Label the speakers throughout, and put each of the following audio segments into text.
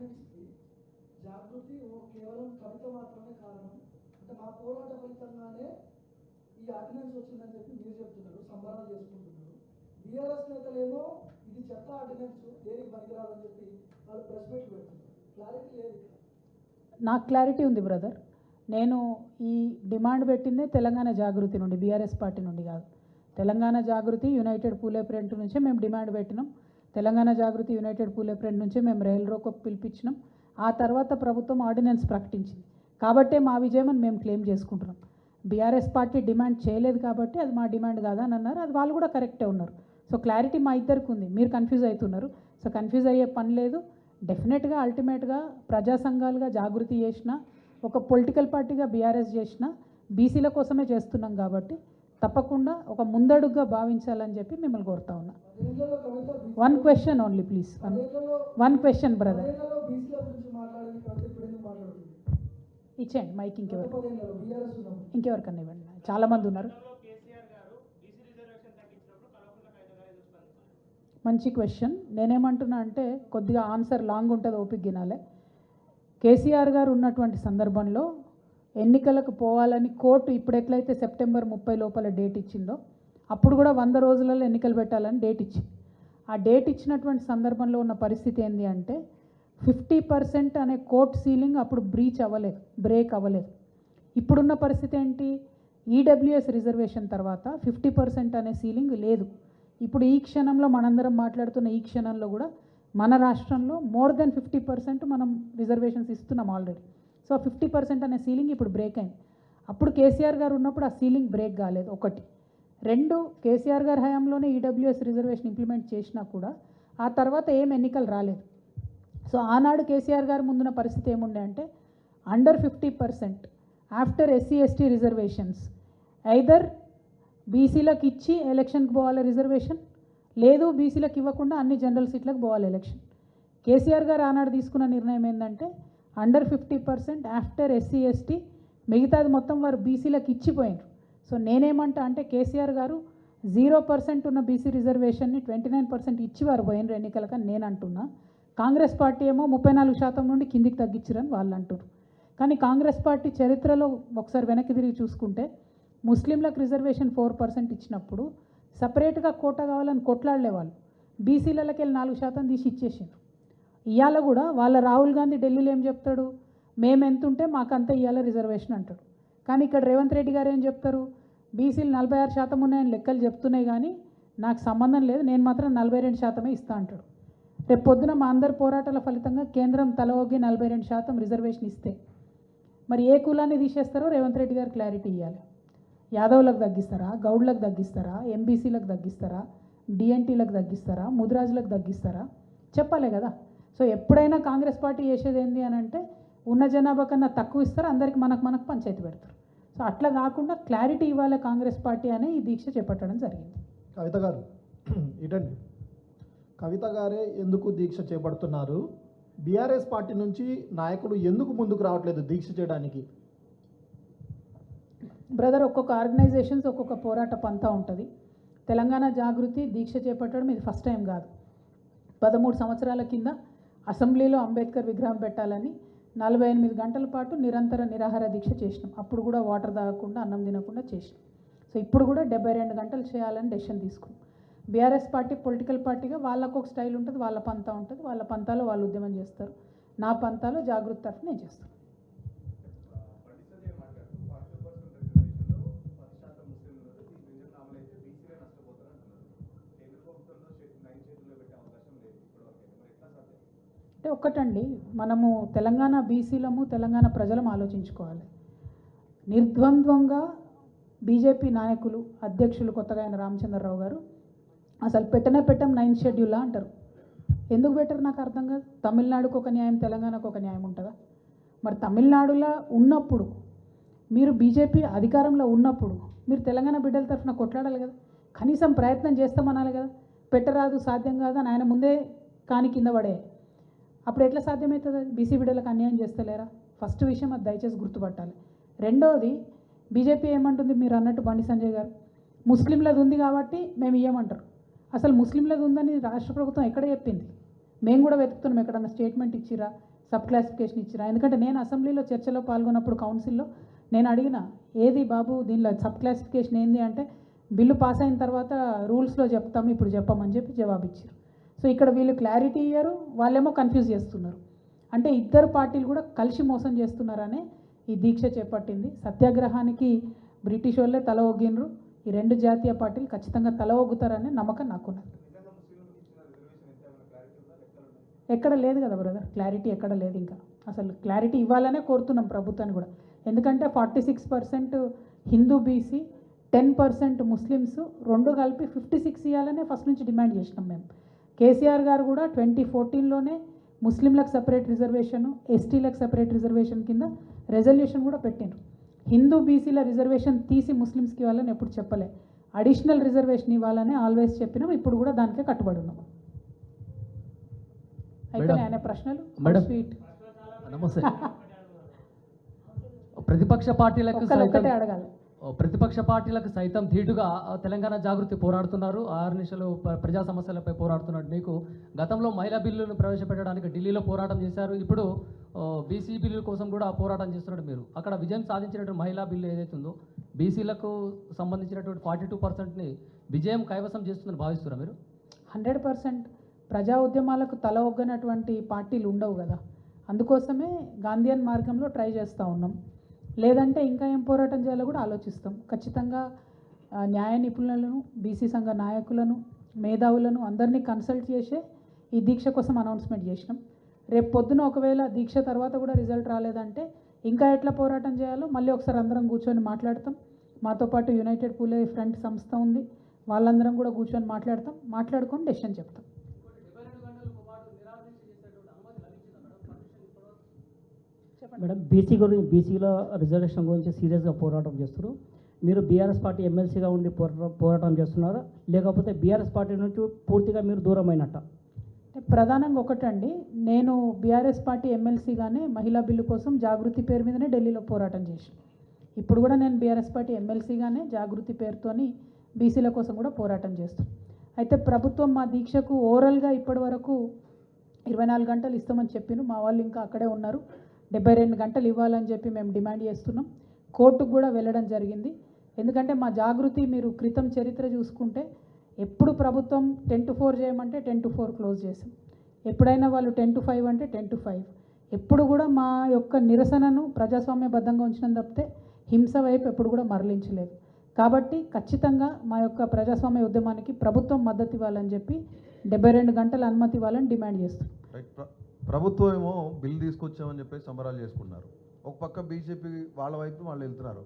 Speaker 1: ఆర్డినెన్స్కి జాగృతి ఓ కేవలం కవిత మాత్రమే కారణం. అంటే మా పోరాట ఫలితంగానే ఈ ఆర్డినెన్స్ వచ్చిందని చెప్పి మీరు చెప్తున్నారు సంబరాలు చేసుకుంటున్నారు. బీఆర్ఎస్ నేతలేమో ఇది చెత్త ఆర్డినెన్స్ దేనికి పనికిరాదని చెప్పి వాళ్ళు ప్రెస్ మీట్లు పెడుతున్నారు. క్లారిటీ లేదు
Speaker 2: నాకు క్లారిటీ ఉంది బ్రదర్. నేను ఈ డిమాండ్ పెట్టిందే తెలంగాణ జాగృతి నుండి బీఆర్ఎస్ పార్టీ నుండి కాదు. తెలంగాణ జాగృతి యునైటెడ్ పూలే ప్రింట్ నుంచే మేము డిమాండ్ పెట్టినాం. తెలంగాణ జాగృతి యునైటెడ్ పూలే ఫ్రెండ్ నుంచే మేము రైల్ రోకో పిలిపించినాం. ఆ తర్వాత ప్రభుత్వం ఆర్డినెన్స్ ప్రకటించింది. కాబట్టే మా విజయం అని మేము క్లెయిమ్ చేసుకుంటున్నాం. బీఆర్ఎస్ పార్టీ డిమాండ్ చేయలేదు కాబట్టి అది మా డిమాండ్ కాదా అని అన్నారు. అది వాళ్ళు కూడా కరెక్టే ఉన్నారు. సో క్లారిటీ మా ఇద్దరికి ఉంది మీరు కన్ఫ్యూజ్ అవుతున్నారు. సో కన్ఫ్యూజ్ అయ్యే పని లేదు. డెఫినెట్గా అల్టిమేట్గా ప్రజా సంఘాలుగా జాగృతి చేసిన ఒక పొలిటికల్ పార్టీగా బీఆర్ఎస్ చేసిన బీసీల కోసమే చేస్తున్నాం కాబట్టి తప్పకుండా ఒక ముందడుగుగా భావించాలని చెప్పి మిమ్మల్ని కోరుతా ఉన్నా. One question only please one one question brother ఇచ్చేయండి మైక్ ఇంకెవరు ఇంకెవరికన్నా ఇవ్వండి. చాలామంది ఉన్నారు. మంచి క్వశ్చన్ నేనేమంటున్నా అంటే కొద్దిగా ఆన్సర్ లాంగ్ ఉంటుంది ఓపిక గినాలే కేసీఆర్ గారు ఉన్నటువంటి సందర్భంలో ఎన్నికలకు పోవాలని కోర్టు ఇప్పుడు ఎట్లయితే సెప్టెంబర్ ముప్పై లోపల డేట్ ఇచ్చిందో అప్పుడు కూడా వంద రోజులలో ఎన్నికలు పెట్టాలని డేట్ ఇచ్చింది ఆ డేట్ ఇచ్చినటువంటి సందర్భంలో ఉన్న పరిస్థితి ఏంటి అంటే ఫిఫ్టీ పర్సెంట్ అనే కోర్ట్ సీలింగ్ అప్పుడు బ్రీచ్ అవ్వలేదు బ్రేక్ అవ్వలేదు. ఇప్పుడున్న పరిస్థితి ఏంటి? ఈడబ్ల్యూఎస్ రిజర్వేషన్ తర్వాత ఫిఫ్టీ పర్సెంట్ అనే సీలింగ్ లేదు. ఇప్పుడు ఈ క్షణంలో మనందరం మాట్లాడుతున్న ఈ క్షణంలో కూడా మన రాష్ట్రంలో మోర్ దెన్ ఫిఫ్టీ పర్సెంట్ మనం రిజర్వేషన్స్ ఇస్తున్నాం ఆల్రెడీ. సో ఫిఫ్టీ పర్సెంట్ అనే సీలింగ్ ఇప్పుడు బ్రేక్ అయింది. అప్పుడు కేసీఆర్ గారు ఉన్నప్పుడు ఆ సీలింగ్ బ్రేక్ కాలేదు ఒకటి. రెండు కేసీఆర్ గారి హయాంలోనే ఈడబ్ల్యూఎస్ రిజర్వేషన్ ఇంప్లిమెంట్ చేసినా కూడా ఆ తర్వాత ఏం ఎన్నికలు రాలేదు. సో ఆనాడు కేసీఆర్ గారు ముందున్న పరిస్థితి ఏముండే అంటే under fifty percent after SC ST reservations either బీసీలకు ఇచ్చి ఎలక్షన్కి పోవాలి రిజర్వేషన్ లేదు బీసీలకు ఇవ్వకుండా అన్ని జనరల్ సీట్లకు పోవాలి ఎలక్షన్ కేసీఆర్ గారు ఆనాడు తీసుకున్న నిర్ణయం ఏంటంటే under fifty percent after SC ST మిగతాది మొత్తం వారు బీసీలకు ఇచ్చిపోయినారు. సో నేనేమంటా అంటే కేసీఆర్ గారు జీరో పర్సెంట్ ఉన్న బీసీ రిజర్వేషన్ని ట్వంటీ నైన్ పర్సెంట్ ఇచ్చి వారు పోయినరు ఎన్నికలక నేను అంటున్నా కాంగ్రెస్ పార్టీ ఏమో ముప్పై నాలుగు శాతం నుండి కిందికి తగ్గించరని వాళ్ళు అంటారు కానీ కాంగ్రెస్ పార్టీ చరిత్రలో ఒకసారి వెనక్కి తిరిగి చూసుకుంటే ముస్లింలకు రిజర్వేషన్ ఫోర్ పర్సెంట్ ఇచ్చినప్పుడు సపరేట్గా కోట కావాలని కొట్లాడలే వాళ్ళు. బీసీలకి వెళ్ళి నాలుగు శాతం తీసి ఇచ్చేసారు ఇవాళ కూడా వాళ్ళ రాహుల్ గాంధీ ఢిల్లీలో ఏం చెప్తాడు? మేము ఎంత ఉంటే మాకంత ఇవాళ రిజర్వేషన్ అంటాడు. కానీ ఇక్కడ రేవంత్ రెడ్డి గారు ఏం చెప్తారు? బీసీలు నలభై ఆరు శాతం ఉన్నాయని లెక్కలు చెప్తున్నాయి కానీ నాకు సంబంధం లేదు నేను మాత్రం నలభై రెండు శాతమే ఇస్తా అంటాడు. రేపు పొద్దున మా అందరి పోరాటాల ఫలితంగా కేంద్రం తల నలభై రెండు శాతం రిజర్వేషన్ ఇస్తే మరి ఏ కులాన్ని తీసేస్తారో రేవంత్ రెడ్డి గారు క్లారిటీ ఇవ్వాలి యాదవ్లకు తగ్గిస్తారా? గౌడ్లకు తగ్గిస్తారా? ఎంబీసీలకు తగ్గిస్తారా? డిఎన్టీలకు తగ్గిస్తారా? ముదిరాజులకు తగ్గిస్తారా? చెప్పాలి కదా. సో ఎప్పుడైనా కాంగ్రెస్ పార్టీ చేసేది ఏంటి అని అంటే ఉన్న జనాభా కన్నా తక్కువ ఇస్తారు అందరికి మనకు మనకు పంచాయతీ పెడతారు. సో అట్లా కాకుండా క్లారిటీ ఇవ్వాలి కాంగ్రెస్ పార్టీ అనే ఈ దీక్ష చేపట్టడం జరిగింది.
Speaker 3: కవిత గారు ఇటండి. కవిత గారే ఎందుకు దీక్ష చేపడుతున్నారు? బీఆర్ఎస్ పార్టీ నుంచి నాయకులు ఎందుకు ముందుకు రావట్లేదు దీక్ష చేయడానికి?
Speaker 2: బ్రదర్ ఒక్కొక్క ఆర్గనైజేషన్స్ ఒక్కొక్క పోరాట పంతా ఉంటుంది. తెలంగాణ జాగృతి దీక్ష చేపట్టడం ఇది ఫస్ట్ టైం కాదు. పదమూడు సంవత్సరాల కింద అసెంబ్లీలో అంబేద్కర్ విగ్రహం పెట్టాలని నలభై ఎనిమిది గంటల పాటు నిరంతర నిరాహార దీక్ష చేసినాం. అప్పుడు కూడా వాటర్ తాగకుండా అన్నం తినకుండా చేసినాం. సో ఇప్పుడు కూడా డెబ్బై రెండు గంటలు చేయాలని డెసిషన్ తీసుకున్నాం. బీఆర్ఎస్ పార్టీ పొలిటికల్ పార్టీగా వాళ్ళకు ఒక స్టైల్ ఉంటుంది వాళ్ళ పంతా ఉంటుంది వాళ్ళ పంతాలో వాళ్ళు ఉద్యమం చేస్తారు. నా పంతాలో జాగ్రత్త తరఫు నేను చేస్తాను
Speaker 4: పండితులే మాట్లాడుతూ ఫార్టీ పర్సెంట్ రిజర్వేషన్లో పది శాతం ముస్లింలు ఈ రిజర్వ్ అమలైతే బీసీలే నష్టపోతారు అంటున్నారు కేంద్ర ప్రభుత్వంలో చే- నైన్ చేతుల్లో పెట్టే అవకాశం లేదు ఇప్పటివరకు మరి ఎట్లా సాధ్యం
Speaker 2: అంటే ఒక్కటండి మనము తెలంగాణ బీసీలము తెలంగాణ ప్రజలం ఆలోచించుకోవాలి. నిర్ద్వంద్వంగా బీజేపీ నాయకులు అధ్యక్షులు కొత్తగా ఆయన రామచంద్రరావు గారు అసలు పెట్టనే పెట్టం నైన్ షెడ్యూలా అంటారు. ఎందుకు పెట్టరు నాకు అర్థం కాదు. తమిళనాడుకు ఒక న్యాయం తెలంగాణకు ఒక న్యాయం ఉంటుందా? మరి తమిళనాడులో ఉన్నప్పుడు మీరు బీజేపీ అధికారంలో ఉన్నప్పుడు మీరు తెలంగాణ బిడ్డల తరఫున కొట్లాడాలి కదా? కనీసం ప్రయత్నం చేస్తామనాలి కదా? పెట్టరాదు సాధ్యం కాదు అని ఆయన ముందే కాని కింద పడే అప్పుడు ఎట్లా సాధ్యమవుతుంది? అది బీసీ బిడ్డలకు అన్యాయం చేస్తలేరా? ఫస్ట్ విషయం అది దయచేసి గుర్తుపట్టాలి. రెండోది బీజేపీ ఏమంటుంది? మీరు అన్నట్టు బండి సంజయ్ గారు ముస్లింలది ఉంది కాబట్టి మేము ఇవ్వమంటారు అసలు ముస్లింలది ఉందని రాష్ట్ర ప్రభుత్వం ఎక్కడ చెప్పింది? మేము కూడా వెతుకుతున్నాం ఎక్కడన్నా స్టేట్మెంట్ ఇచ్చిరా? సబ్ క్లాసిఫికేషన్ ఇచ్చిరా? ఎందుకంటే నేను అసెంబ్లీలో చర్చలో పాల్గొన్నప్పుడు కౌన్సిల్లో నేను అడిగిన ఏది బాబు దీనిలో సబ్ క్లాసిఫికేషన్ ఏంది అంటే బిల్లు పాస్ అయిన తర్వాత రూల్స్లో చెప్తాం ఇప్పుడు చెప్పమని చెప్పి జవాబు ఇచ్చారు సో ఇక్కడ వీళ్ళు క్లారిటీ ఇయ్యారు వాళ్ళేమో కన్ఫ్యూజ్ చేస్తున్నారు. అంటే ఇద్దరు పార్టీలు కూడా కలిసి మోసం చేస్తున్నారనే ఈ దీక్ష చేపట్టింది. సత్యాగ్రహానికి బ్రిటిష్ వాళ్ళే తల ఒగ్గినరు. ఈ రెండు జాతీయ పార్టీలు ఖచ్చితంగా తల ఒగ్గుతారనే నమ్మకం నాకున్నది. ఎక్కడ లేదు కదా బ్రదర్ క్లారిటీ ఎక్కడ లేదు ఇంకా. అసలు క్లారిటీ ఇవ్వాలనే కోరుతున్నాం ప్రభుత్వాన్ని కూడా. ఎందుకంటే forty six percent Hindu BC ten percent Muslims రెండు కలిపి ఫిఫ్టీ సిక్స్ ఇవ్వాలనే ఫస్ట్ నుంచి డిమాండ్ చేసినాం మేము. కేసీఆర్ గారు కూడా ట్వంటీ ఫోర్టీన్లోనే ముస్లింలకు సపరేట్ రిజర్వేషన్ ఎస్టీలకు సపరేట్ రిజర్వేషన్ కింద రెజల్యూషన్ కూడా పెట్టిండ్రు. హిందూ బీసీల రిజర్వేషన్ తీసి ముస్లిమ్స్కి ఇవ్వాలని ఎప్పుడు చెప్పలే. అడిషనల్ రిజర్వేషన్ ఇవ్వాలని ఆల్వేస్ చెప్పినాం ఇప్పుడు కూడా దానికే కట్టుబడి ఉన్నాం. అయితే. ఆయన ప్రశ్నలు?
Speaker 5: మేడం.
Speaker 2: స్వీట్
Speaker 5: నమస్తే. ప్రతిపక్ష పార్టీలకు
Speaker 2: అడగాలి.
Speaker 5: ప్రతిపక్ష పార్టీలకు సైతం ధీటుగా తెలంగాణ జాగృతి పోరాడుతున్నారు. ఆరు నిమిషాలు ప్రజా సమస్యలపై పోరాడుతున్నారు మీకు గతంలో మహిళా బిల్లును ప్రవేశపెట్టడానికి ఢిల్లీలో పోరాటం చేశారు. ఇప్పుడు బీసీ బిల్లుల కోసం కూడా పోరాటం చేస్తున్నారు మీరు. అక్కడ విజయం సాధించినటువంటి మహిళా బిల్లు ఏదైతే ఉందో బీసీలకు సంబంధించినటువంటి ఫార్టీ టూ పర్సెంట్ని విజయం కైవసం చేస్తుందని భావిస్తున్నారా మీరు?
Speaker 2: హండ్రెడ్ పర్సెంట్ ప్రజా ఉద్యమాలకు తల ఒగ్గనటువంటి పార్టీలు ఉండవు కదా. అందుకోసమే గాంధీయన్ మార్గంలో ట్రై చేస్తూ ఉన్నాం. లేదంటే ఇంకా ఏం పోరాటం చేయాలో కూడా ఆలోచిస్తాం. ఖచ్చితంగా న్యాయ నిపుణులను బీసీ సంఘ నాయకులను మేధావులను అందరినీ కన్సల్ట్ చేసే ఈ దీక్ష కోసం అనౌన్స్మెంట్ చేసినాం. రేపు పొద్దున ఒకవేళ దీక్ష తర్వాత కూడా రిజల్ట్ రాలేదంటే ఇంకా ఎట్లా పోరాటం చేయాలో మళ్ళీ ఒకసారి అందరం కూర్చొని మాట్లాడతాం. మాతో పాటు యునైటెడ్ పూలే ఫ్రంట్ సంస్థ ఉంది. వాళ్ళందరం కూడా కూర్చొని మాట్లాడతాం. మాట్లాడుకొని డెసిషన్ చెప్తాం.
Speaker 6: మేడం బీసీ గురించి బీసీలో రిజర్వేషన్ గురించి సీరియస్గా పోరాటం చేస్తారు మీరు బీఆర్ఎస్ పార్టీ ఎమ్మెల్సీగా ఉండి పోరాటం పోరాటం చేస్తున్నారా? లేకపోతే బీఆర్ఎస్ పార్టీ నుంచి పూర్తిగా మీరు దూరం అయినట్ట
Speaker 2: అంటే ప్రధానంగా ఒకటండి నేను బీఆర్ఎస్ పార్టీ ఎమ్మెల్సీగానే మహిళా బిల్లు కోసం జాగృతి పేరు మీదనే ఢిల్లీలో పోరాటం చేసిన ఇప్పుడు కూడా నేను బీఆర్ఎస్ పార్టీ ఎమ్మెల్సీగానే జాగృతి పేరుతోని బీసీల కోసం కూడా పోరాటం చేస్తాను అయితే ప్రభుత్వం మా దీక్షకు ఓవరాల్గా ఇప్పటి వరకు ఇరవై నాలుగు గంటలు ఇస్తామని చెప్పిను మా వాళ్ళు ఇంకా అక్కడే ఉన్నారు. డెబ్బై రెండు గంటలు ఇవ్వాలని చెప్పి మేము డిమాండ్ చేస్తున్నాం. కోర్టుకు కూడా వెళ్ళడం జరిగింది. ఎందుకంటే మా జాగృతి మీరు క్రితం చరిత్ర చూసుకుంటే ఎప్పుడు ప్రభుత్వం టెన్ టు ఫోర్ చేయమంటే టెన్ టు ఫోర్ క్లోజ్ చేసాం ఎప్పుడైనా వాళ్ళు టెన్ టు ఫైవ్ అంటే టెన్ టు ఫైవ్. ఎప్పుడు కూడా మా యొక్క నిరసనను ప్రజాస్వామ్యబద్ధంగా ఉంచడం తప్పితే హింస వైపు ఎప్పుడు కూడా మరలించలేదు. కాబట్టి ఖచ్చితంగా మా యొక్క ప్రజాస్వామ్య ఉద్యమానికి ప్రభుత్వం మద్దతు ఇవ్వాలని చెప్పి డెబ్బై రెండు గంటల అనుమతి ఇవ్వాలని డిమాండ్ చేస్తున్నాం.
Speaker 7: ప్రభుత్వం ఏమో బిల్ తీసుకొచ్చామని చెప్పేసి సంబరాలు చేసుకున్నారు ఒక పక్క బీజేపీ వాళ్ళ వైపు వాళ్ళు వెళ్తున్నారు.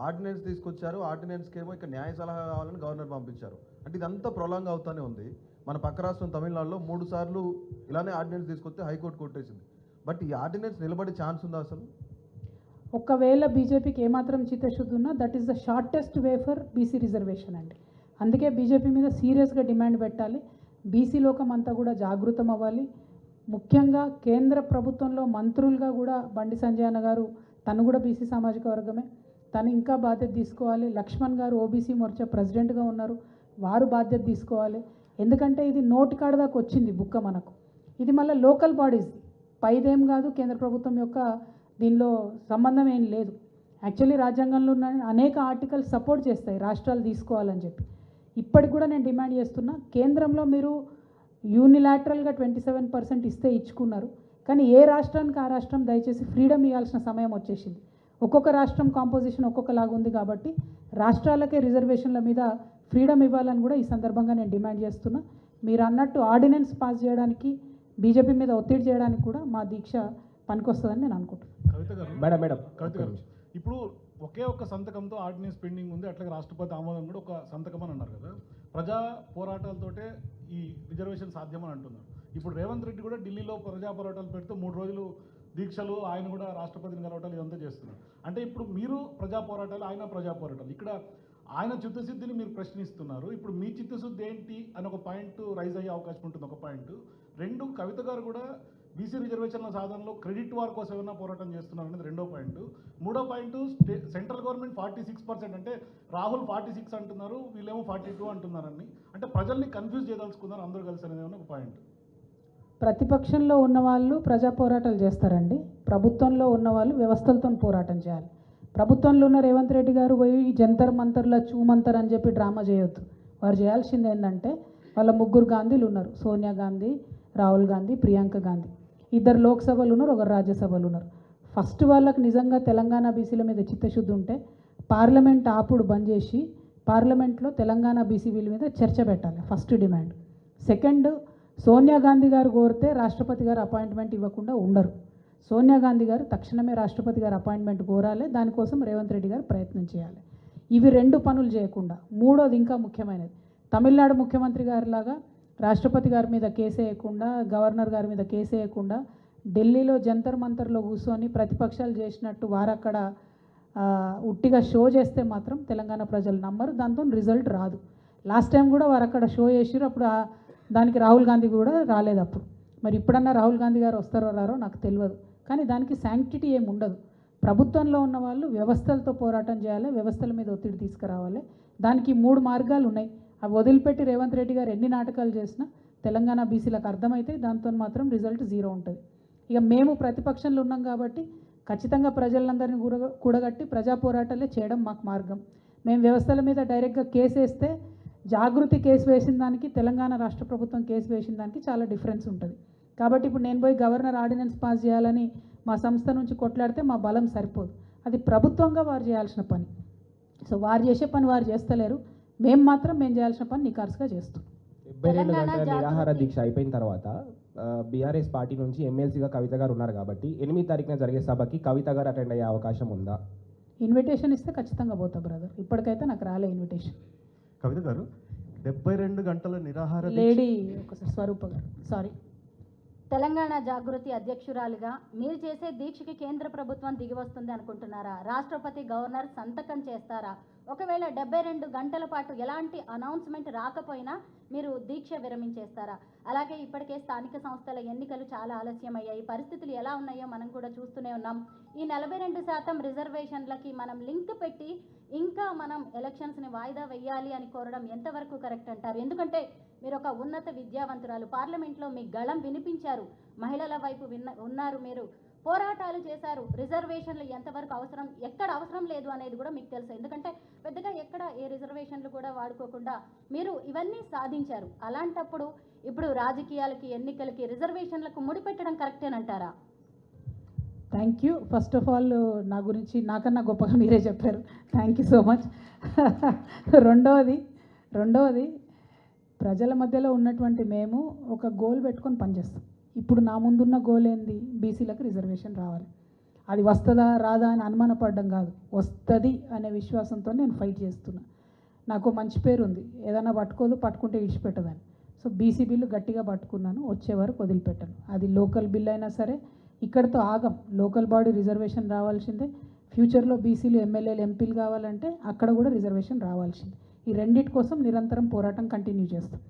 Speaker 7: ఆర్డినెన్స్ తీసుకొచ్చారు. ఆర్డినెన్స్కి ఏమో ఇక్కడ న్యాయ సలహా కావాలని గవర్నర్ పంపించారు. అంటే ఇదంతా ప్రొలాంగ్ అవుతానే ఉంది. మన పక్క రాష్ట్రం తమిళనాడులో మూడు సార్లు ఇలానే ఆర్డినెన్స్ తీసుకొస్తే హైకోర్టు కొట్టేసింది. బట్ ఈ ఆర్డినెన్స్ నిలబడే ఛాన్స్ ఉందా అసలు?
Speaker 2: ఒకవేళ బీజేపీకి ఏమాత్రం చిత్తశుద్ధి ఉన్నా that is the shortest way for BC reservation అండి. అందుకే బీజేపీ మీద సీరియస్గా డిమాండ్ పెట్టాలి. బీసీ లోకం అంతా కూడా జాగృతం అవ్వాలి. ముఖ్యంగా కేంద్ర ప్రభుత్వంలో మంత్రులుగా కూడా బండి సంజయ్ అన్న గారు తను కూడా బీసీ సామాజిక వర్గమే. తను ఇంకా బాధ్యత తీసుకోవాలి. లక్ష్మణ్ గారు ఓబీసీ మోర్చా ప్రెసిడెంట్గా ఉన్నారు. వారు బాధ్యత తీసుకోవాలి. ఎందుకంటే ఇది నోటి కాడ దాకా వచ్చింది బుక్క మనకు. ఇది మళ్ళీ లోకల్ బాడీస్. పైదేం కాదు కేంద్ర ప్రభుత్వం యొక్క దీనిలో సంబంధం ఏం లేదు. యాక్చువల్లీ రాజ్యాంగంలో ఉన్న అనేక ఆర్టికల్స్ సపోర్ట్ చేస్తాయి. రాష్ట్రాలు తీసుకోవాలని చెప్పి. ఇప్పటికి కూడా నేను డిమాండ్ చేస్తున్నా కేంద్రంలో మీరు యూనిలాటరల్గా ట్వంటీ సెవెన్ పర్సెంట్ ఇస్తే ఇచ్చుకున్నారు. కానీ ఏ రాష్ట్రానికి ఆ రాష్ట్రం దయచేసి ఫ్రీడమ్ ఇవ్వాల్సిన సమయం వచ్చేసింది. ఒక్కొక్క రాష్ట్రం కాంపోజిషన్ ఒక్కొక్కలాగా ఉంది కాబట్టి రాష్ట్రాలకే రిజర్వేషన్ల మీద ఫ్రీడమ్ ఇవ్వాలని కూడా ఈ సందర్భంగా నేను డిమాండ్ చేస్తున్నా. మీరు అన్నట్టు ఆర్డినెన్స్ పాస్ చేయడానికి బీజేపీ మీద ఒత్తిడి చేయడానికి కూడా మా దీక్ష పనికొస్తుందని నేను అనుకుంటున్నాను
Speaker 8: కవిత గారు
Speaker 6: మేడం మేడం.
Speaker 8: కవిత గారు ఇప్పుడు ఒకే ఒక్క సంతకంతో ఆర్డినెన్స్ పెండింగ్ ఉంది. అట్లాగే రాష్ట్రపతి ఆమోదం కూడా ఒక సంతకం అని అన్నారు కదా. ప్రజా పోరాటాలతోటే ఈ రిజర్వేషన్ సాధ్యమని అంటున్నారు. ఇప్పుడు రేవంత్ రెడ్డి కూడా ఢిల్లీలో ప్రజా పోరాటాలు పెడుతూ మూడు రోజులు దీక్షలు ఆయన కూడా రాష్ట్రపతిని కలవటాలు ఇదంతా చేస్తున్నారు. అంటే ఇప్పుడు మీరు ప్రజా పోరాటాలు ఆయన ప్రజా పోరాటాలు. ఇక్కడ ఆయన చిత్తశుద్ధిని మీరు ప్రశ్నిస్తున్నారు. ఇప్పుడు మీ చిత్తశుద్ధి ఏంటి అని ఒక పాయింట్ రైజ్ అయ్యే అవకాశం ఉంటుంది. ఒక పాయింట్. రెండు కవిత గారు కూడా బీసీ రిజర్వేషన్ల సాధనలో క్రెడిట్ వార్ కోసం ఏమైనా పోరాటం చేస్తున్నారు అనేది రెండో పాయింట్. మూడో point stay central government forty six percent అంటే రాహుల్ ఫార్టీ సిక్స్ అంటున్నారు వీళ్ళేమో ఫార్టీ టూ అంటున్నారని. అంటే ప్రజల్ని కన్ఫ్యూజ్ చేయదలుచుకున్నారు అందరూ కలిసి అనేది ఏమైనా ఒక పాయింట్.
Speaker 2: ప్రతిపక్షంలో ఉన్న వాళ్ళు ప్రజా పోరాటాలు చేస్తారండి. ప్రభుత్వంలో ఉన్న వాళ్ళు వ్యవస్థలతో పోరాటం చేయాలి. ప్రభుత్వంలో ఉన్న రేవంత్ రెడ్డి గారు పోయి జంతర్ మంతర్ల చూమంతర్ అని చెప్పి డ్రామా చేయొద్దు. వారు చేయాల్సింది ఏంటంటే వాళ్ళ ముగ్గురు గాంధీలు ఉన్నారు. సోనియా గాంధీ రాహుల్ గాంధీ ప్రియాంక గాంధీ. ఇద్దరు లోక్సభలు ఉన్నారు ఒకరు రాజ్యసభలు ఉన్నారు. ఫస్ట్ వాళ్ళకి నిజంగా తెలంగాణ బీసీల మీద చిత్తశుద్ధి ఉంటే పార్లమెంట్ ఆపుడు బంద్ చేసి పార్లమెంట్లో తెలంగాణ బీసీ బిల్ మీద చర్చ పెట్టాలి first demand. Second Sonia Gandhi గారు కోరితే రాష్ట్రపతి గారు అపాయింట్మెంట్ ఇవ్వకుండా ఉండరు. సోనియా గాంధీ గారు తక్షణమే రాష్ట్రపతి గారు అపాయింట్మెంట్ కోరాలి దానికోసం రేవంత్ రెడ్డి గారు ప్రయత్నం చేయాలి. ఇవి రెండు పనులు చేయకుండా మూడోది ఇంకా ముఖ్యమైనది. తమిళనాడు ముఖ్యమంత్రి గారిలాగా రాష్ట్రపతి గారి మీద కేసేయకుండా గవర్నర్ గారి మీద కేసేయకుండా ఢిల్లీలో జంతర్ మంతర్లో కూర్చొని ప్రతిపక్షాలు చేసినట్టు వారక్కడ ఉట్టిగా షో చేస్తే మాత్రం తెలంగాణ ప్రజలు నమ్మరు. దాంతో రిజల్ట్ రాదు. లాస్ట్ టైం కూడా వారు అక్కడ షో చేసిరు అప్పుడు దానికి రాహుల్ గాంధీ కూడా రాలేదు అప్పుడు. మరి ఇప్పుడన్నా రాహుల్ గాంధీ గారు వస్తారో రారో నాకు తెలియదు. కానీ దానికి శాంక్టిటీ ఏమి ఉండదు. ప్రభుత్వంలో ఉన్న వాళ్ళు వ్యవస్థలతో పోరాటం చేయాలి వ్యవస్థల మీద ఒత్తిడి తీసుకురావాలి. దానికి మూడు మార్గాలు ఉన్నాయి. అవి వదిలిపెట్టి రేవంత్ రెడ్డి గారు ఎన్ని నాటకాలు చేసినా తెలంగాణ బీసీలకు అర్థమైతే దాంతో మాత్రం రిజల్ట్ జీరో ఉంటుంది. ఇక మేము ప్రతిపక్షంలో ఉన్నాం కాబట్టి ఖచ్చితంగా ప్రజలందరినీ కూడ కూడగట్టి ప్రజా పోరాటాలే చేయడం మాకు మార్గం. మేము వ్యవస్థల మీద డైరెక్ట్గా కేసు వేస్తే జాగృతి కేసు వేసిన దానికి తెలంగాణ రాష్ట్ర ప్రభుత్వం కేసు వేసిన దానికి చాలా డిఫరెన్స్ ఉంటుంది. కాబట్టి ఇప్పుడు నేను పోయి గవర్నర్ ఆర్డినెన్స్ పాస్ చేయాలని మా సంస్థ నుంచి కొట్లాడితే మా బలం సరిపోదు. అది ప్రభుత్వంగా వారు చేయాల్సిన పని. సో వారు చేసే పని వారు చేస్తలేరు. మేము మాత్రం మేము చేయాల్సిన పని నికార్సుగా చేస్తాం.
Speaker 9: డెబ్బై రెండు
Speaker 10: తెలంగాణ
Speaker 9: గంటల నిరాహార దీక్ష అయిపోయిన తర్వాత బీఆర్ఎస్ పార్టీ నుంచి ఎమ్మెల్సీగా కవిత గారు ఉన్నారు కాబట్టి ఎనిమిది తారీఖున జరిగే సభకి కవిత గారు అటెండ్ అయ్యే అవకాశం ఉందా?
Speaker 2: ఇన్విటేషన్ ఇస్తే ఖచ్చితంగా పోతా బ్రదర్. ఇప్పటికైతే నాకు రాలే ఇన్విటేషన్.
Speaker 11: కవిత గారు డెబ్బై రెండు గంటల నిరాహార దీక్ష-
Speaker 2: లేడీ ఒకసారి స్వరూప గారు సారీ.
Speaker 10: తెలంగాణ జాగృతి అధ్యక్షురాలుగా మీరు చేసే దీక్షకి కేంద్ర ప్రభుత్వం దిగి వస్తుంది అనుకుంటున్నారా? రాష్ట్రపతి గవర్నర్ సంతకం చేస్తారా? ఒకవేళ డెబ్బై రెండు గంటల పాటు ఎలాంటి అనౌన్స్మెంట్ రాకపోయినా మీరు దీక్ష విరమించేస్తారా? అలాగే ఇప్పటికే స్థానిక సంస్థల ఎన్నికలు చాలా ఆలస్యమయ్యాయి. పరిస్థితులు ఎలా ఉన్నాయో మనం కూడా చూస్తూనే ఉన్నాం. ఈ నలభై రెండు శాతం రిజర్వేషన్లకి మనం లింక్ పెట్టి ఇంకా మనం ఎలక్షన్స్ని వాయిదా వేయాలి అని కోరడం ఎంతవరకు కరెక్ట్ అంటారు? ఎందుకంటే మీరు ఒక ఉన్నత విద్యావంతురాలు. పార్లమెంట్లో మీ గళం వినిపించారు. మహిళల వైపు విన్న ఉన్నారు మీరు. పోరాటాలు చేశారు. రిజర్వేషన్లు ఎంతవరకు అవసరం ఎక్కడ అవసరం లేదు అనేది కూడా మీకు తెలుసు. ఎందుకంటే పెద్దగా ఎక్కడ ఏ రిజర్వేషన్లు కూడా వాడుకోకుండా మీరు ఇవన్నీ సాధించారు. అలాంటప్పుడు ఇప్పుడు రాజకీయాలకి ఎన్నికలకి రిజర్వేషన్లకు ముడిపెట్టడం కరెక్టేనంటారా?
Speaker 2: Thank you first of all నా గురించి నాకన్నా గొప్పగా మీరే చెప్పారు. థ్యాంక్ యూ సో మచ్ రెండవది రెండవది ప్రజల మధ్యలో ఉన్నటువంటి మేము ఒక గోల్ పెట్టుకొని పనిచేస్తాం. ఇప్పుడు నా ముందున్న గోల్ ఏంది? బీసీలకు రిజర్వేషన్ రావాలి. అది వస్తుందా రాదా అని అనుమానపడడం కాదు. వస్తుంది అనే విశ్వాసంతో నేను ఫైట్ చేస్తున్నా. నాకు మంచి పేరు ఉంది. ఏదైనా పట్టుకోదు పట్టుకుంటే ఇడిచిపెట్టదని సో బీసీ బిల్లు గట్టిగా పట్టుకున్నాను. వచ్చే వరకు వదిలిపెట్టాను. అది లోకల్ బిల్ అయినా సరే ఇక్కడతో ఆగం. లోకల్ బాడీ రిజర్వేషన్ రావాల్సిందే. ఫ్యూచర్లో బీసీలు ఎమ్మెల్యేలు ఎంపీలు కావాలంటే అక్కడ కూడా రిజర్వేషన్ రావాల్సిందే. ఈ రెండిటి కోసం నిరంతరం పోరాటం కంటిన్యూ చేస్తాం.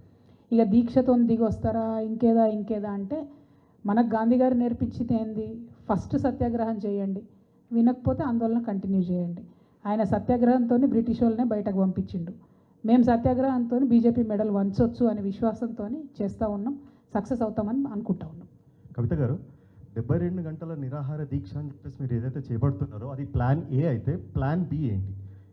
Speaker 2: ఇక దీక్షతో దిగి వస్తారా? ఇంకేదా ఇంకేదా అంటే మనకు గాంధీ గారు నేర్పించింది ఏంది? ఫస్ట్ సత్యాగ్రహం చేయండి. వినకపోతే ఆందోళన కంటిన్యూ చేయండి. ఆయన సత్యాగ్రహంతో బ్రిటిష్ వాళ్ళనే బయటకు పంపించిండు. మేము సత్యాగ్రహంతో బీజేపీ మెడల్ వంచవచ్చు అనే విశ్వాసంతో చేస్తూ ఉన్నాం సక్సెస్ అవుతామని అనుకుంటా ఉన్నాం.
Speaker 11: కవిత గారు డెబ్బై రెండు గంటల నిరాహార దీక్ష అని చెప్పేసి మీరు ఏదైతే చేపడుతున్నారో అది ప్లాన్ ఏ అయితే ప్లాన్ బి ఏంటి?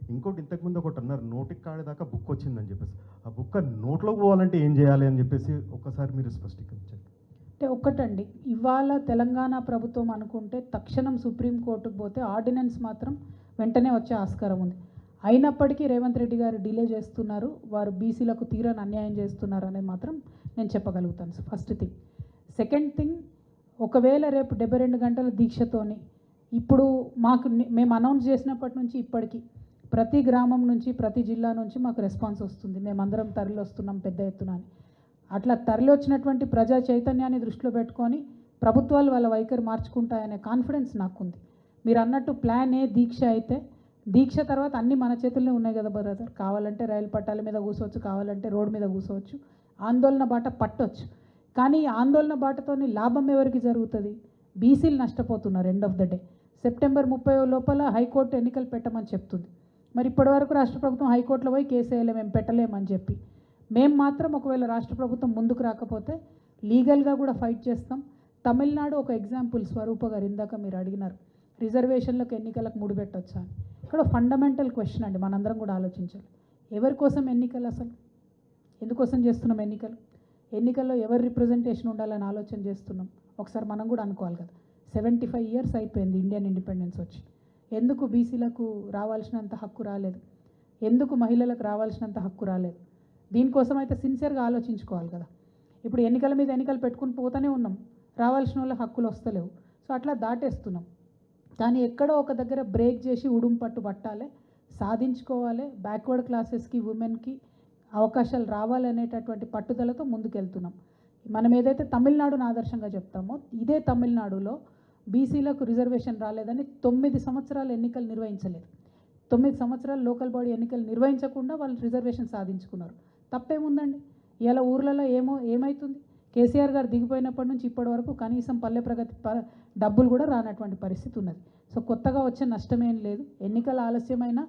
Speaker 11: ఇంకోటి ఇంతకుముందు ఒకటి అన్నారు నోటికి కాడేదాకా బుక్ వచ్చిందని చెప్పేసి. ఆ బుక్ నోట్లోకి పోవాలంటే ఏం చేయాలి అని చెప్పేసి ఒక్కసారి మీరు స్పష్టీకరించండి.
Speaker 2: అంటే ఒక్కటండి. ఇవాళ తెలంగాణ ప్రభుత్వం అనుకుంటే తక్షణం సుప్రీంకోర్టుకు పోతే ఆర్డినెన్స్ మాత్రం వెంటనే వచ్చే ఆస్కారం ఉంది. అయినప్పటికీ రేవంత్ రెడ్డి గారు డిలే చేస్తున్నారు. వారు బీసీలకు తీరని అన్యాయం చేస్తున్నారు అనేది మాత్రం నేను చెప్పగలుగుతాను. First thing. సెకండ్ థింగ్ ఒకవేళ రేపు డెబ్బై రెండు గంటల దీక్షతోని ఇప్పుడు మాకు మేము అనౌన్స్ చేసినప్పటి నుంచి ఇప్పటికీ ప్రతి గ్రామం నుంచి ప్రతి జిల్లా నుంచి మాకు రెస్పాన్స్ వస్తుంది. మేమందరం తరలి వస్తున్నాం పెద్ద ఎత్తున అని. అట్లా తరలి వచ్చినటువంటి ప్రజా చైతన్యాన్ని దృష్టిలో పెట్టుకొని ప్రభుత్వాలు వాళ్ళ వైఖరి మార్చుకుంటాయనే కాన్ఫిడెన్స్ నాకుంది. మీరు అన్నట్టు ప్లాన్ ఏ దీక్ష అయితే దీక్ష తర్వాత అన్నీ మన చేతుల్లో ఉన్నాయి కదా బ్రదర్ కావాలంటే రైలు పట్టాల మీద కూర్చోవచ్చు కావాలంటే రోడ్డు మీద కూర్చోవచ్చు ఆందోళన బాట పట్టొచ్చు. కానీ ఆందోళన బాటతోని లాభం ఎవరికి జరుగుతుంది? బీసీలు నష్టపోతున్నారు end of the day September ముప్పై లోపల హైకోర్టు ఎన్నికలు పెట్టమని చెప్తుంది. మరి ఇప్పటివరకు రాష్ట్ర ప్రభుత్వం హైకోర్టులో పోయి కేసు వేయలేం మేము పెట్టలేమని చెప్పి. మేము మాత్రం ఒకవేళ రాష్ట్ర ప్రభుత్వం ముందుకు రాకపోతే లీగల్గా కూడా ఫైట్ చేస్తాం. తమిళనాడు ఒక ఎగ్జాంపుల్ స్వరూప గారు ఇందాక మీరు అడిగినారు. రిజర్వేషన్లకు ఎన్నికలకు ముడిపెట్టొచ్చా అని. ఇక్కడ ఫండమెంటల్ క్వశ్చన్ అండి మనందరం కూడా ఆలోచించాలి. ఎవరి కోసం ఎన్నికలు అసలు? ఎందుకోసం చేస్తున్నాం ఎన్నికలు? ఎన్నికల్లో ఎవరి రిప్రజెంటేషన్ ఉండాలని ఆలోచన చేస్తున్నాం? ఒకసారి మనం కూడా అనుకోవాలి కదా. సెవెంటీ ఫైవ్ ఇయర్స్ అయిపోయింది ఇండియన్ ఇండిపెండెన్స్ వచ్చి. ఎందుకు బీసీలకు రావాల్సినంత హక్కు రాలేదు? ఎందుకు మహిళలకు రావాల్సినంత హక్కు రాలేదు? దీనికోసం అయితే సిన్సియర్గా ఆలోచించుకోవాలి కదా. ఇప్పుడు ఎన్నికల మీద ఎన్నికలు పెట్టుకుని పోతూనే ఉన్నాం. రావాల్సిన వాళ్ళ హక్కులు వస్తలేవు. సో అట్లా దాటేస్తున్నాం. కానీ ఎక్కడో ఒక దగ్గర బ్రేక్ చేసి ఉడుం పట్టు పట్టాలి సాధించుకోవాలి బ్యాక్వర్డ్ క్లాసెస్కి ఉమెన్కి అవకాశాలు రావాలనేటటువంటి పట్టుదలతో ముందుకెళ్తున్నాం. మనం ఏదైతే తమిళనాడును ఆదర్శంగా చెప్తామో ఇదే తమిళనాడులో బీసీలకు రిజర్వేషన్ రాలేదని తొమ్మిది సంవత్సరాలు ఎన్నికలు నిర్వహించలేదు. తొమ్మిది సంవత్సరాలు లోకల్ బాడీ ఎన్నికలు నిర్వహించకుండా వాళ్ళు రిజర్వేషన్ సాధించుకున్నారు. తప్పేముందండి? ఇలా ఊర్లలో ఏమో ఏమవుతుంది కేసీఆర్ గారు దిగిపోయినప్పటి నుంచి ఇప్పటి వరకు కనీసం పల్లె ప్రగతి ప డబ్బులు కూడా రానటువంటి పరిస్థితి ఉన్నది. సో కొత్తగా వచ్చే నష్టమేం లేదు. ఎన్నికల ఆలస్యమైన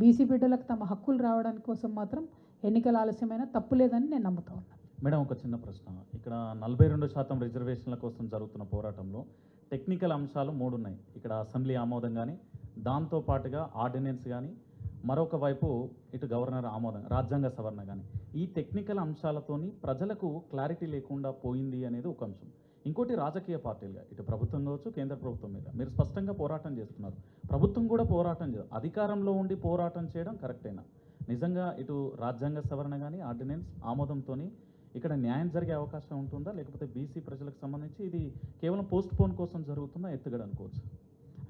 Speaker 2: బీసీ బిడ్డలకు తమ హక్కులు రావడానికి కోసం మాత్రం ఎన్నికల ఆలస్యమైన తప్పు లేదని నేను నమ్ముతా ఉన్నాను
Speaker 12: మేడం ఒక చిన్న ప్రశ్న. ఇక్కడ నలభై రెండు శాతం రిజర్వేషన్ల కోసం జరుగుతున్న పోరాటంలో టెక్నికల్ అంశాలు మూడు ఉన్నాయి ఇక్కడ అసెంబ్లీ ఆమోదం కానీ దాంతో పాటుగా ఆర్డినెన్స్ కానీ మరొక వైపు ఇటు గవర్నర్ ఆమోదం రాజ్యాంగ సవరణ కానీ ఈ టెక్నికల్ అంశాలతోని ప్రజలకు క్లారిటీ లేకుండా పోయింది అనేది ఒక అంశం. ఇంకోటి రాజకీయ పార్టీలుగా ఇటు ప్రభుత్వం కావచ్చు కేంద్ర ప్రభుత్వం మీద. మీరు స్పష్టంగా పోరాటం చేస్తున్నారు. ప్రభుత్వం కూడా పోరాటం చేయదు అధికారంలో ఉండి పోరాటం చేయడం కరెక్టేనా నిజంగా ఇటు రాజ్యాంగ సవరణ కానీ ఆర్డినెన్స్ ఆమోదంతో ఇక్కడ న్యాయం జరిగే అవకాశం ఉంటుందా? లేకపోతే బీసీ ప్రజలకు సంబంధించి ఇది కేవలం పోస్ట్ పోన్ కోసం జరుగుతుందా? ఎత్తుగడ అనుకోవచ్చు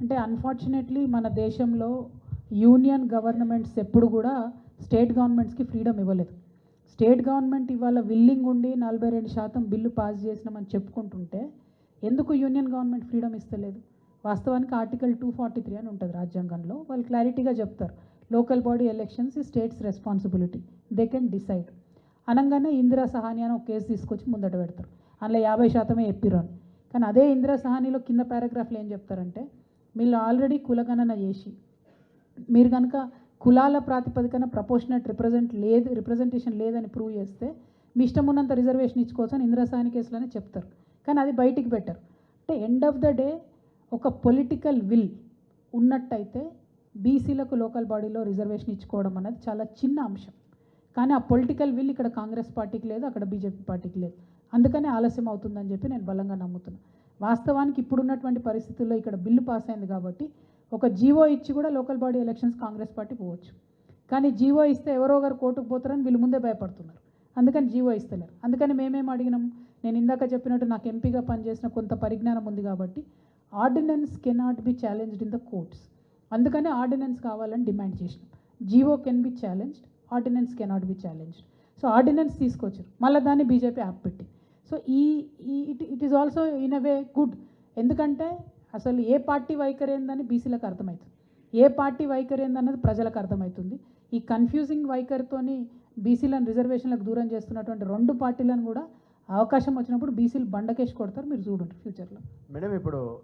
Speaker 2: అంటే అన్ఫార్చునేట్లీ మన దేశంలో యూనియన్ గవర్నమెంట్స్ ఎప్పుడు కూడా స్టేట్ గవర్నమెంట్స్కి ఫ్రీడమ్ ఇవ్వలేదు. స్టేట్ గవర్నమెంట్ ఇవాళ విల్లింగ్ ఉండి నలభై రెండు శాతం బిల్లు పాస్ చేసినామని చెప్పుకుంటుంటే ఎందుకు యూనియన్ గవర్నమెంట్ ఫ్రీడమ్ ఇస్తలేదు? వాస్తవానికి ఆర్టికల్ టూ ఫార్టీ త్రీ అని ఉంటుంది రాజ్యాంగంలో. వాళ్ళు క్లారిటీగా చెప్తారు. లోకల్ బాడీ ఎలక్షన్స్ ఈ states responsibility. They can decide అనగానే ఇందిరా సహాని అని ఒక కేసు తీసుకొచ్చి ముందట పెడతారు. అందులో యాభై శాతమే ఎప్పిరు కానీ అదే ఇందిరా సహానిలో కింద పారాగ్రాఫ్లో ఏం చెప్తారంటే వీళ్ళు ఆల్రెడీ కులగణన చేసి మీరు కనుక కులాల ప్రాతిపదికన ప్రపోర్షనట్ రిప్రజెంట్ లేదు రిప్రజెంటేషన్ లేదని ప్రూవ్ చేస్తే మీ ఇష్టం ఉన్నంత రిజర్వేషన్ ఇచ్చుకోవచ్చు అని కేసులోనే చెప్తారు. కానీ అది బయటికి బెటర్ అంటే ఎండ్ ఆఫ్ ద డే ఒక పొలిటికల్ విల్ ఉన్నట్టయితే బీసీలకు లోకల్ బాడీలో రిజర్వేషన్ ఇచ్చుకోవడం అనేది చాలా చిన్న అంశం. కానీ ఆ పొలిటికల్ విల్ ఇక్కడ కాంగ్రెస్ పార్టీకి లేదు అక్కడ బీజేపీ పార్టీకి లేదు. అందుకనే ఆలస్యం అవుతుందని చెప్పి నేను బలంగా నమ్ముతున్నాను వాస్తవానికి ఇప్పుడున్నటువంటి పరిస్థితుల్లో ఇక్కడ బిల్లు పాస్ అయింది కాబట్టి ఒక జీవో ఇచ్చి కూడా local body elections Congress party పోవచ్చు. కానీ జీవో ఇస్తే ఎవరో ఒకరు కోర్టుకు పోతారని వీళ్ళు ముందే భయపడుతున్నారు. అందుకని జీవో ఇస్తలేరు. అందుకని మేమేం అడిగినాం? నేను ఇందాక చెప్పినట్టు నాకు ఎంపీగా పనిచేసిన కొంత పరిజ్ఞానం ఉంది కాబట్టి ordinance cannot be challenged in the courts. అందుకని ఆర్డినెన్స్ కావాలని డిమాండ్ చేసినాం. GO can be challenged ordinance cannot be challenged. So ordinance తీసుకొచ్చారు. మళ్ళీ దాన్ని బీజేపీ యాప్ పెట్టి. సో ఈ it it is also in a way good. ఎందుకంటే అసలు ఏ పార్టీ వైఖరి ఏందని బీసీలకు అర్థమవుతుంది. ఏ పార్టీ వైఖరి ఏందన్నది ప్రజలకు అర్థమవుతుంది. ఈ కన్ఫ్యూజింగ్ వైఖరితోని బీసీలను రిజర్వేషన్లకు దూరం చేస్తున్నటువంటి రెండు పార్టీలను కూడా అవకాశం వచ్చినప్పుడు బీసీలు బండకేసి కొడతారు. మీరు చూడండి ఫ్యూచర్లో.
Speaker 13: మేడం ఇప్పుడు